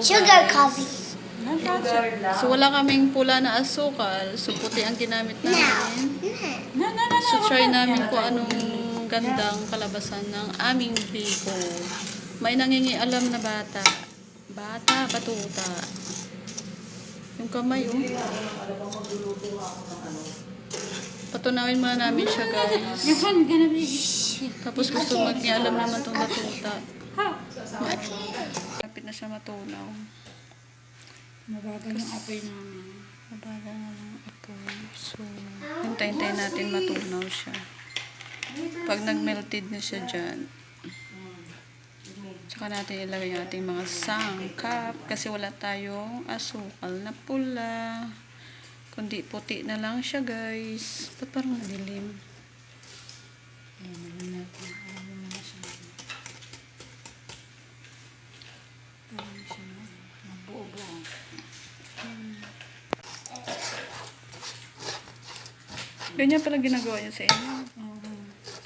Sugar guys. coffee. So wala kaming pula na asukal. So puti ang ginamit Now. namin. Na, na, na, So try namin kung anong gandang kalabasan ng aming biko. May nangingialam na bata. Bata, batuta. Yung kamay, oh. Patunawin muna namin siya, guys. Your hand gonna be... Tapos gusto mag-alam naman itong batuta. Ha? Kapit na siya matunaw. Mabagal yung apoy namin. Mabagal na lang apoy. So, hintayin-tayin natin matunaw siya. Pag nag-melted na siya dyan, tsaka natin ilagay yung ating mga sangkap kasi wala tayong asukal na pula. Kundi puti na lang siya, guys. Ba't parang madilim? Ayan, natin. Ayan na siya. Mabuo-buo. Ganyan pala ginagawa niya sa inyo. Oo.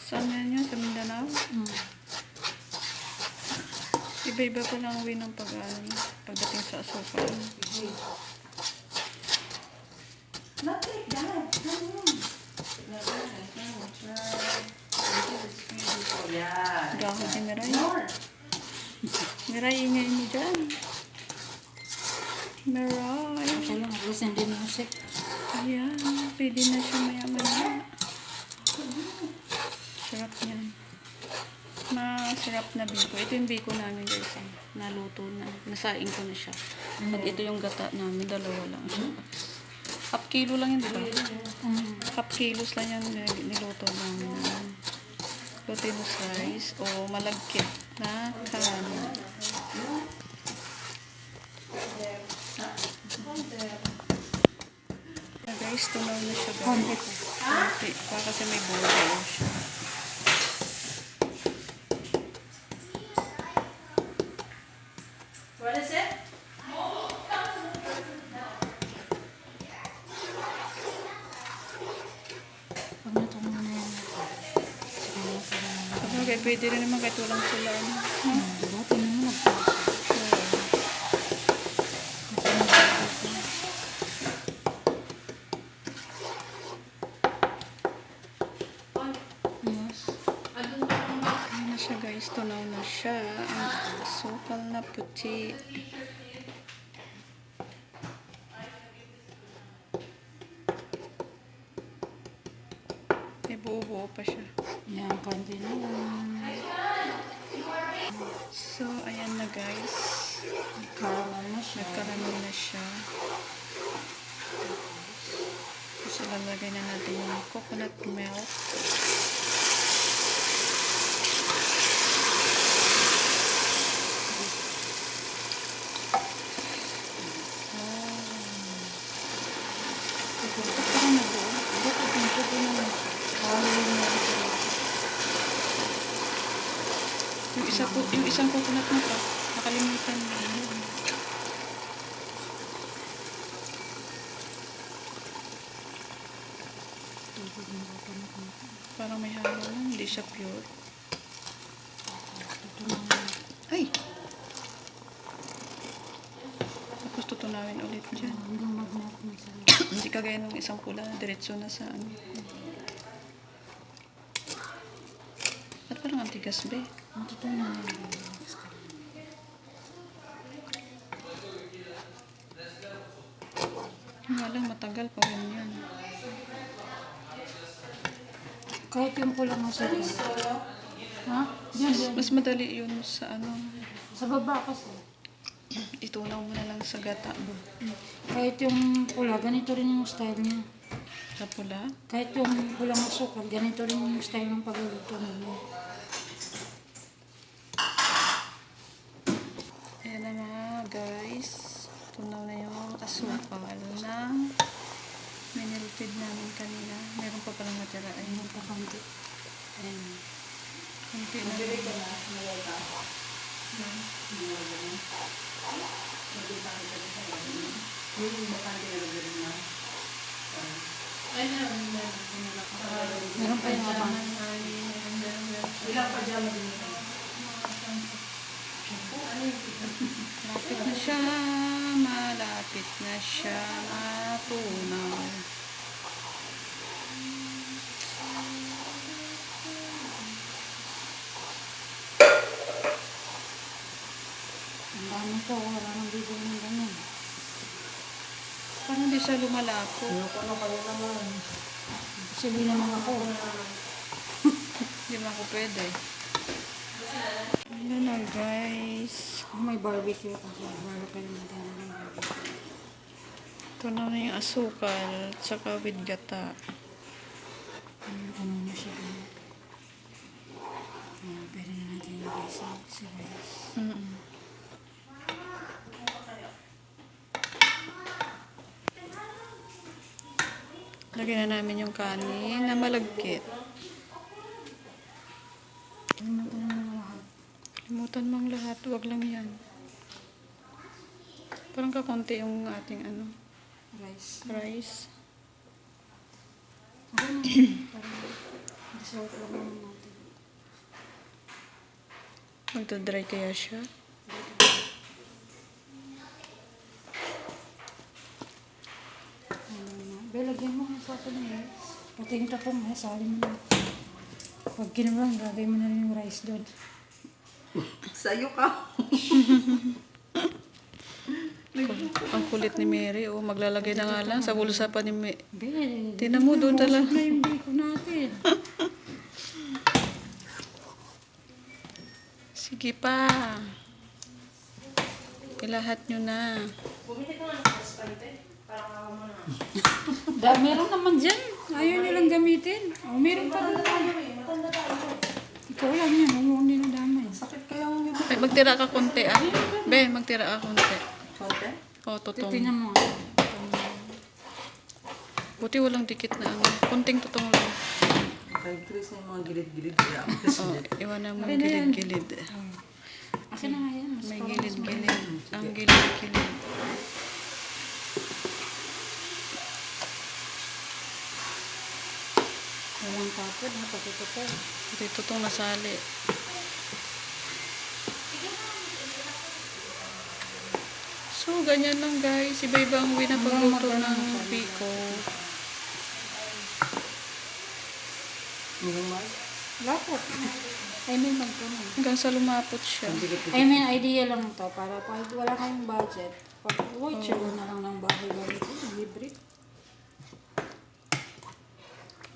Saan yan yun? Sa Mindanao? Mm. Iba-iba pa lang way ng pag pagdating sa asukal. Gahod ni Miray. Miray, ingay mo dyan. Miray. Lang, at least hindi music. Ayan, pwede na siya maya-maya. Sarap yan. Masarap na biko. Ito yung biko namin guys. Eh. Naluto na. Nasaing ko na siya. At ito yung gata namin. Dalawa lang. Half kilo lang yun, di ba? Mm. Half kilos lang yan nil- niluto namin. Glutinous rice o malagkit na kanin. Guys, tunaw na siya guys. Konti pa. Kasi may buhay siya. Sabagay, pwede rin naman kahit walang pula. ano. No? Diba? Tingnan mo nagpasa. Yes. Ayan na siya guys, tunaw na siya. Ang sukal na puti. May buo-buo pa siya. Yan, konti na lang. So, ayan na guys. Karaman na siya. Nagkarami na siya. Tapos ilalagay na natin yung coconut milk. Ito parang nabuo. Ito yung puto na halo na ito. Yung isa po, yung isang coconut na pa, nakalimutan coconut natin. Parang may halo na, hindi siya pure. Na Ay! Tapos tutunawin ulit dyan. na. Hindi kagaya nung isang pula, diretso na sa ano. Ba't parang ang tigas be? Ito na. Nga lang, matagal pa ganyan. Kahit yung pulang masarap. Ha? Diyan, Mas, diyan. mas madali yun sa ano, Sa baba kasi. itunaw mo na lang sa gata. Kahit yung pula, ganito rin yung style niya. Sa pula. Kahit yung pulang asukal, ganito rin yung style ng pagluluto namin. Ayan na mga guys. Tunaw na yung asukal na minilpid namin kanina. Meron pa palang natira. Ayun, Ayun pa konti. Ayan. konti na. Meron pa yung abang. Ilang pa dyan mo din? Malapit na siya, malapit na siya matunaw. Ang dami ko, wala nang bibig ng ganyan. Parang di siya lumalako. Ayoko na kayo naman. Sili naman ako. Hindi mo ako pwede. Ano na guys. Oh, may barbecue kasi. Barbecue natin ng barbecue. Ito na na yung asukal, tsaka with gata. Ayun, ano na siya. Ah, pwede na natin ilagay sa, sa rice. Mm Lagyan na namin yung kanin na malagkit. Ano na naman lahat? Limutan mo ang lahat, wag lang yan. Parang kakonti yung ating ano, Rice. rice. Magdadry kaya siya. Ano na? Be, lagyan mo nga sa ng rice. Pati yung tapong, eh, sali mo na. Pag kinulang, lagay mo na rin yung rice doon. Sa'yo ka. Ang kulit ni Mary, oh, maglalagay na nga lang sa bulsa pa ni Mary. Be, Tingnan mo, doon talaga. na yung bacon natin. Sige pa. Ilahat nyo na. Da, meron naman dyan. Ayaw nilang gamitin. O, meron pa rin. Ikaw lang yan. Huwag nila damay. Sakit kaya ang yung Ay, magtira ka konti, ah. Be, magtira ka konti. Sote? Oh, totong. Tingnan mo. Buti walang dikit na ano. Kunting totong lang. Kay Chris na yung mga gilid-gilid. Oh, hindi. iwan na mo gilid-gilid. Akin na nga yan. May gilid-gilid. Ang gilid-gilid. Walang tapon ha. Pati ito po. Buti totong nasali. So, ganyan lang guys. Iba-iba ang way na pagluto ng mas. Lapot. I mean, magpunan. Hanggang sa lumapot siya. I mean, idea lang to para pag wala kayong budget, pag uy, oh. na lang ng bahay galing ko, libre.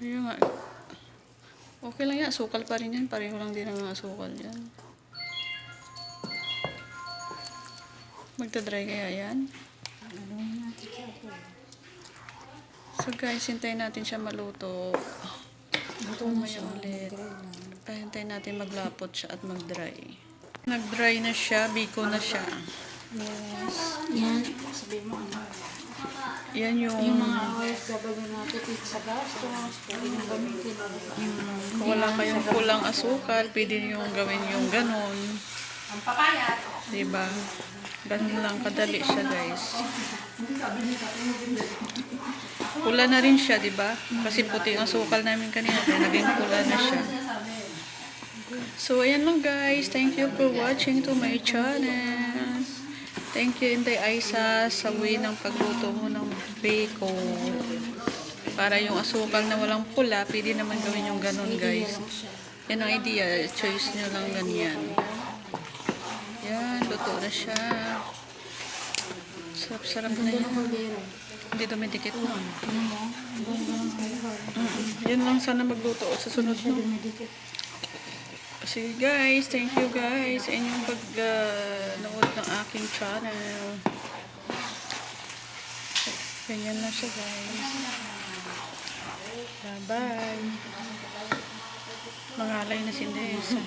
Ayun nga. Okay lang yan. Sukal pa rin yan. Pareho lang din ang mga sukal yan. Magta-dry kaya yan? Ano? So guys, hintayin natin siya maluto. Ito na siya. ulit. Pahintayin natin maglapot siya at mag-dry. Nag-dry na siya. Biko na siya. Yes. Yan. Sabi mo ano. Yan yung... Yung mga OFW natin sa gastos, pwede nyo gamitin. Kung wala kayong kulang asukal, pwede yung gawin yung ganon. Ang papayat. Diba? Ganun lang kadali siya, guys. Pula na rin siya, diba? Kasi puti ang asukal namin kanina, kaya naging pula na siya. So, ayan lang guys. Thank you for watching to my channel. Thank you, Inday Aisa, sa way ng pagluto mo ng bacon. Para yung asukal na walang pula, pwede naman gawin yung ganon, guys. Yan ang idea. Choice nyo lang ganyan. Luto na siya. Sarap-sarap na yan. Hindi dumidikit. Ano mo? Yan lang sana magluto sa sunod mo. Sige guys, thank you guys sa inyong pag-nood ng aking channel. Ganyan na siya guys. Bye-bye. Mangalay na si Nessa.